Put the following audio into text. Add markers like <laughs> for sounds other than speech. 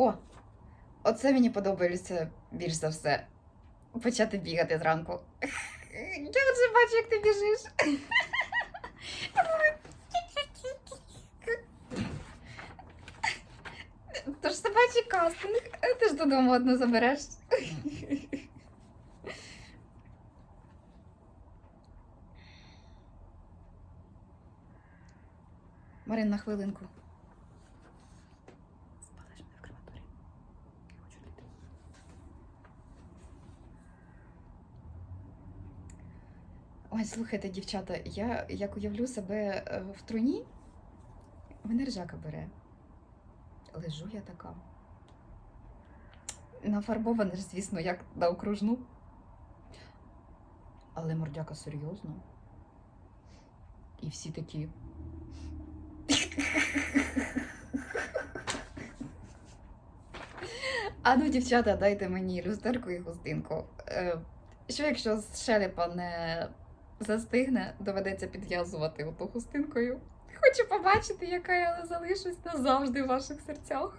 О! Оце мені подобається більш за все. Почати бігати зранку. <laughs> Я вже бачу, як ти біжиш. <laughs> Тож собачий кастинг, ти ж додому одну забереш. <laughs> Марин, на хвилинку. Спалиш мене в крематорії. Я хочу піти. Ой, слухайте, дівчата, я як уявлю себе е, в труні, мене ржака бере. Лежу я така. Нафарбована ж, звісно, як на окружну. Але мордяка серйозно. І всі такі. А ну, дівчата, дайте мені люстерку і хустинку. Е, що якщо з шелепа не застигне, доведеться підв'язувати оту хустинкою. Хочу побачити, яка я залишусь назавжди в ваших серцях.